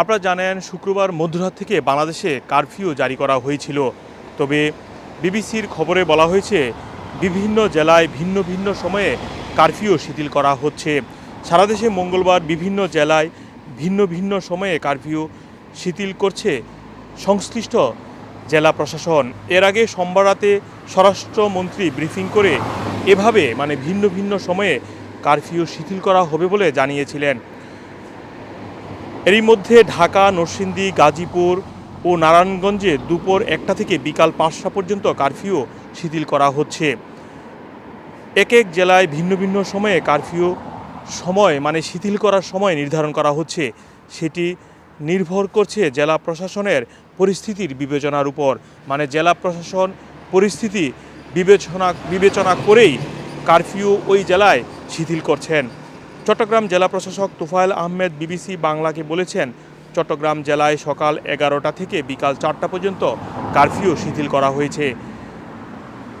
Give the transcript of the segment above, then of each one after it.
আপনারা জানেন, শুক্রবার মধ্যরাত থেকে বাংলাদেশে কারফিউ জারি করা হয়েছিল। তবে বিবিসির খবরে বলা হয়েছে, বিভিন্ন জেলায় ভিন্ন ভিন্ন সময়ে কারফিউ শিথিল করা হচ্ছে। সারা দেশে মঙ্গলবার বিভিন্ন জেলায় ভিন্ন ভিন্ন সময়ে কারফিউ শিথিল করছে সংশ্লিষ্ট জেলা প্রশাসন। এর আগে সোমবার রাতে স্বরাষ্ট্রমন্ত্রী ব্রিফিং করে এভাবে মানে ভিন্ন ভিন্ন সময়ে কারফিউ শিথিল করা হবে বলে জানিয়েছিলেন। এরই মধ্যে ঢাকা, নরসিংদী, গাজীপুর ও নারায়ণগঞ্জে দুপুর একটা থেকে বিকাল পাঁচটা পর্যন্ত কারফিউ শিথিল করা হচ্ছে। এক এক জেলায় ভিন্ন ভিন্ন সময়ে কারফিউ সময় মানে শিথিল করার সময় নির্ধারণ করা হচ্ছে। সেটি নির্ভর করছে জেলা প্রশাসনের পরিস্থিতির বিবেচনার উপর। মানে জেলা প্রশাসন পরিস্থিতি বিবেচনা বিবেচনা করেই কারফিউ ওই জেলায় শিথিল করছেন। চট্টগ্রাম জেলা প্রশাসক তোফায়েল আহমেদ বিবিসি বাংলাকে বলেছেন, চট্টগ্রাম জেলায় সকাল এগারোটা থেকে বিকাল চারটা পর্যন্ত কারফিউ শিথিল করা হয়েছে।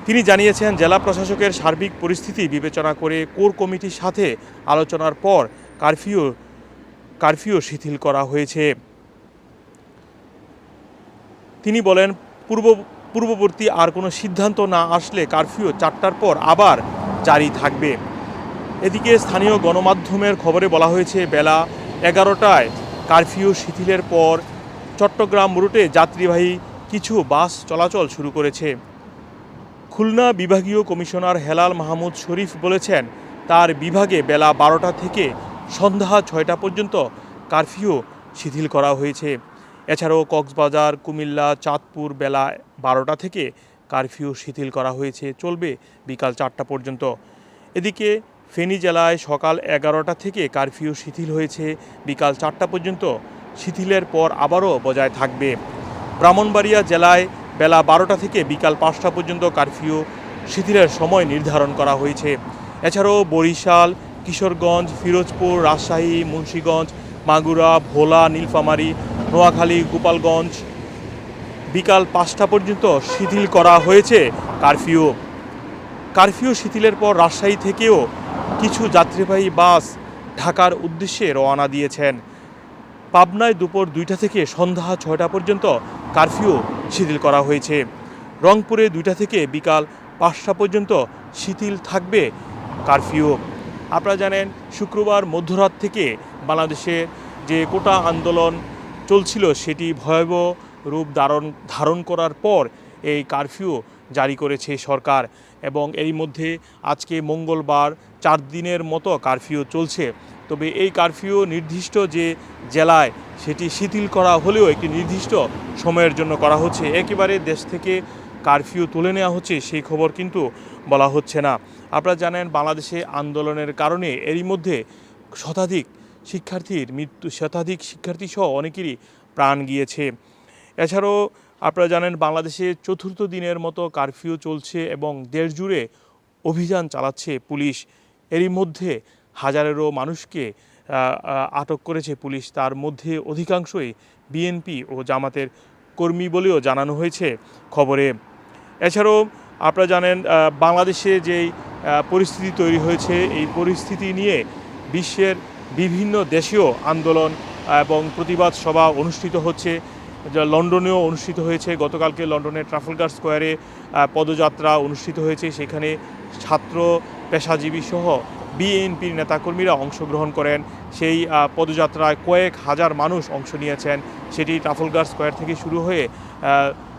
তিনি জানিয়েছেন, জেলা প্রশাসকের সার্বিক পরিস্থিতি বিবেচনা করে কোর কমিটির সাথে আলোচনার পর কারফিউ কারফিউ শিথিল করা হয়েছে। তিনি বলেন, পূর্ব, পূর্ববর্তী আর কোনো সিদ্ধান্ত না আসলে কারফিউ চারটার পর আবার জারি থাকবে। এদিকে স্থানীয় গণমাধ্যমের খবরে বলা হয়েছে, বেলা এগারোটায় কারফিউ শিথিলের পর চট্টগ্রাম রুটে যাত্রীবাহী কিছু বাস চলাচল শুরু করেছে। খুলনা বিভাগীয় কমিশনার হেলাল মাহমুদ শরীফ বলেছেন, তার বিভাগে বেলা বারোটা থেকে সন্ধ্যা ছয়টা পর্যন্ত কারফিউ শিথিল করা হয়েছে। এছাড়াও কক্সবাজার, কুমিল্লা, চাঁদপুর বেলা বারোটা থেকে কারফিউ শিথিল করা হয়েছে, চলবে বিকাল চারটা পর্যন্ত। এদিকে ফেনী জেলায় সকাল এগারোটা থেকে কারফিউ শিথিল হয়েছে। বিকাল চারটা পর্যন্ত শিথিলের পর আবারও বজায় থাকবে। ব্রাহ্মণবাড়িয়া জেলায় বেলা বারোটা থেকে বিকাল পাঁচটা পর্যন্ত কারফিউ শিথিলের সময় নির্ধারণ করা হয়েছে। এছাড়াও বরিশাল, কিশোরগঞ্জ, ফিরোজপুর, রাজশাহী, মুন্সীগঞ্জ, মাগুরা, ভোলা, নীলফামারী, নোয়াখালী, গোপালগঞ্জ বিকাল পাঁচটা পর্যন্ত শিথিল করা হয়েছে কারফিউ। কারফিউ শিথিলের পর রাজশাহী থেকেও কিছু যাত্রীবাহী বাস ঢাকার উদ্দেশ্যে রওনা দিয়েছেন। পাবনায় দুপুর দুইটা থেকে সন্ধ্যা ছয়টা পর্যন্ত কারফিউ শিথিল করা হয়েছে। রংপুরে দুইটা থেকে বিকাল পাঁচটা পর্যন্ত শিথিল থাকবে কারফিউ। আপনারা জানেন, শুক্রবার মধ্যরাত থেকে বাংলাদেশে যে কোটা আন্দোলন চলছিল, সেটি ভয়াবহ রূপ ধারণ ধারণ করার পর এই কারফিউ জারি করেছে সরকার। এবং এরই মধ্যে আজকে মঙ্গলবার চার দিনের মতো কারফিউ চলছে। তবে এই কারফিউ নির্দিষ্ট যে জেলায় সেটি শিথিল করা হলেও একটি নির্দিষ্ট সময়ের জন্য করা হচ্ছে। একেবারে দেশ থেকে কারফিউ তুলে নেওয়া হচ্ছে সেই খবর কিন্তু বলা হচ্ছে না। আপনারা জানেন, বাংলাদেশে আন্দোলনের কারণে এরই মধ্যে শতাধিক শিক্ষার্থীর মৃত্যু, শতাধিক শিক্ষার্থীসহ অনেকেরই প্রাণ গিয়েছে। এছাড়াও আপনারা জানেন বাংলাদেশে চতুর্থ দিনের মতো কারফিউ চলছে এবং দেশ জুড়ে অভিযান চালাচ্ছে পুলিশ। এরই মধ্যে হাজারেরও মানুষকে আটক করেছে পুলিশ। তার মধ্যে অধিকাংশই বিএনপি ও জামাতের কর্মী বলেও জানানো হয়েছে খবরে। এছাড়াও আপনারা জানেন বাংলাদেশে যেই পরিস্থিতি তৈরি হয়েছে, এই পরিস্থিতি নিয়ে বিশ্বের বিভিন্ন দেশীয় আন্দোলন এবং প্রতিবাদ সভা অনুষ্ঠিত হচ্ছে। যা লন্ডনেও অনুষ্ঠিত হয়েছে। গতকালকে লন্ডনের ট্রাফলগার স্কোয়ারে পদযাত্রা অনুষ্ঠিত হয়েছে। সেখানে ছাত্র পেশাজীবী সহ বিএনপির নেতাকর্মীরা অংশগ্রহণ করেন। সেই পদযাত্রায় কয়েক হাজার মানুষ অংশ নিয়েছেন। সেটি ট্রাফলগার স্কোয়ার থেকে শুরু হয়ে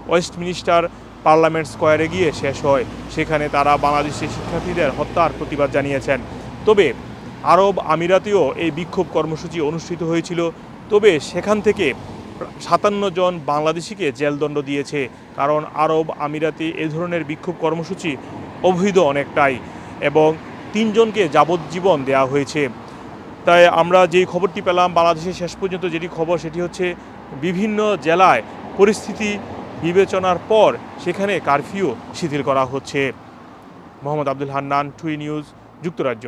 ওয়েস্টমিনিস্টার পার্লামেন্ট স্কোয়ারে গিয়ে শেষ হয়। সেখানে তারা বাংলাদেশের শিক্ষার্থীদের হত্যার প্রতিবাদ জানিয়েছেন। তবে আরব আমিরাতেও এই বিক্ষোভ কর্মসূচি অনুষ্ঠিত হয়েছিল। তবে সেখান থেকে সাতান্ন জন বাংলাদেশিকে জেলদণ্ড দিয়েছে, কারণ আরব আমিরাতে এ ধরনের বিক্ষোভ কর্মসূচি অবৈধ অনেকটাই এবং তিনজনকে যাবজ্জীবন দেওয়া হয়েছে। তাই আমরা যেই খবরটি পেলাম, বাংলাদেশের শেষ পর্যন্ত যেটি খবর, সেটি হচ্ছে বিভিন্ন জেলায় পরিস্থিতি বিবেচনার পর সেখানে কারফিউ শিথিল করা হচ্ছে। মোহাম্মদ আব্দুল হান্নান, টুই নিউজ, যুক্তরাজ্য।